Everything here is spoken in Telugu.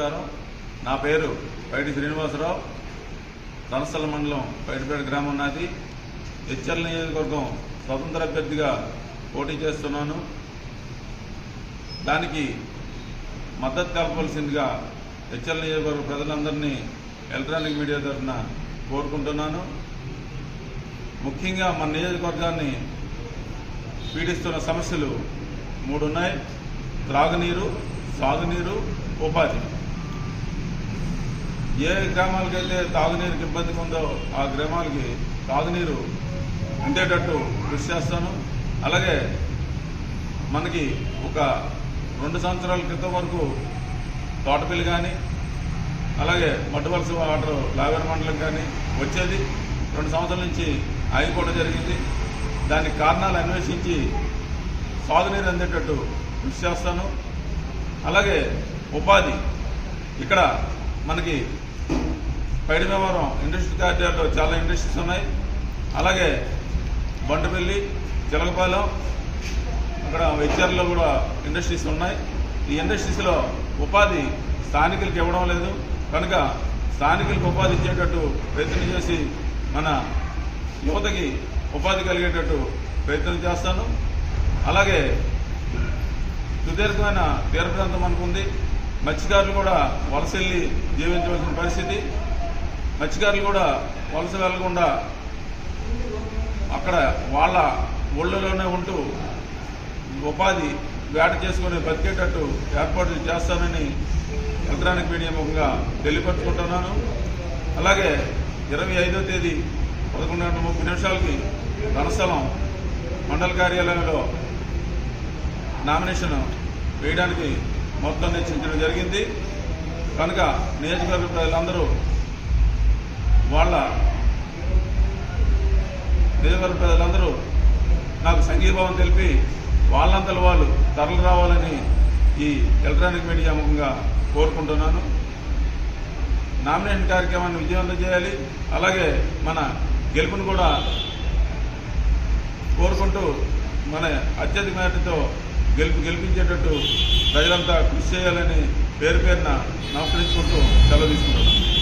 నమస్కారం. నా పేరు పైడి శ్రీనివాసరావు. రణస్థల మండలం పైడిపేట గ్రామం నాది. హెచ్ఎల్ నియోజకవర్గం స్వతంత్ర అభ్యర్థిగా పోటీ చేస్తున్నాను. దానికి మద్దతు కలపవలసిందిగా హెచ్ఎల్ నియోజకవర్గ ప్రజలందరినీ ఎలక్ట్రానిక్ మీడియా తరఫున కోరుకుంటున్నాను. ముఖ్యంగా మన నియోజకవర్గాన్ని పీడిస్తున్న సమస్యలు మూడు ఉన్నాయి త్రాగునీరు సాగునీరు ఉపాధి. ఏ గ్రామాలకైతే తాగునీరుకి ఇబ్బంది ఉందో ఆ గ్రామాలకి తాగునీరు అందేటట్టు కృషి చేస్తాను. అలాగే మనకి ఒక రెండు సంవత్సరాల క్రితం వరకు తోటపల్లి కానీ అలాగే మట్టువలస వాటర్ లావేర్ మండలం కానీ వచ్చేది. రెండు సంవత్సరాల నుంచి ఆగిపోవడం జరిగింది. దానికి కారణాలు అన్వేషించి సాగునీరు అందేటట్టు కృషి చేస్తాను. అలాగే ఉపాధి ఇక్కడ మనకి పైడి వ్యవహారం ఇండస్ట్రీ కార్యాలయంలో చాలా ఇండస్ట్రీస్ ఉన్నాయి. అలాగే బండపల్లి జలగపాలెం అక్కడ వెచ్చర్లో కూడా ఇండస్ట్రీస్ ఉన్నాయి. ఈ ఇండస్ట్రీస్లో ఉపాధి స్థానికులకు ఇవ్వడం లేదు. కనుక స్థానికులకు ఉపాధి ఇచ్చేటట్టు ప్రయత్నం చేసి మన యువతకి ఉపాధి కలిగేటట్టు ప్రయత్నం చేస్తాను. అలాగే సుదీర్ఘమైన తీర ప్రాంతం అనుకుంది మత్స్యకారులు కూడా వలస వెళ్ళి జీవించవలసిన పరిస్థితి. మత్స్యకారులు కూడా వలస వెళ్ళకుండా అక్కడ వాళ్ళ ఒళ్ళలోనే ఉంటూ ఉపాధి వేట చేసుకుని బతికేటట్టు ఏర్పాట్లు చేస్తానని ఎలక్ట్రానిక్ మీడియా ముఖంగా తెలియపరుచుకుంటున్నాను. అలాగే ఇరవై ఐదో తేదీ పదకొండు గంటల ముప్పై నిమిషాలకి రణస్థలం మండల కార్యాలయంలో నామినేషన్ వేయడానికి మొత్తం నిశ్చయించడం జరిగింది. కనుక నియోజకవర్గ ప్రజలందరూ వాళ్ళ నియోజకవర్గ ప్రజలందరూ నాకు సంఘీభావం తెలిపి వాళ్ళంతల వాళ్ళు తరలి రావాలని ఈ ఎలక్ట్రానిక్ మీడియా ముఖంగా కోరుకుంటున్నాను. నామినేషన్ కార్యక్రమాన్ని విజయవంతం చేయాలి. అలాగే మన గెలుపును కూడా కోరుకుంటూ మన అత్యధిక మేరతో గెలుపు గెలిపించేటట్టు ప్రజలంతా కృషి చేయాలని పేరు పేరున నమస్కరించుకుంటూ సెలవు తీసుకుంటున్నాను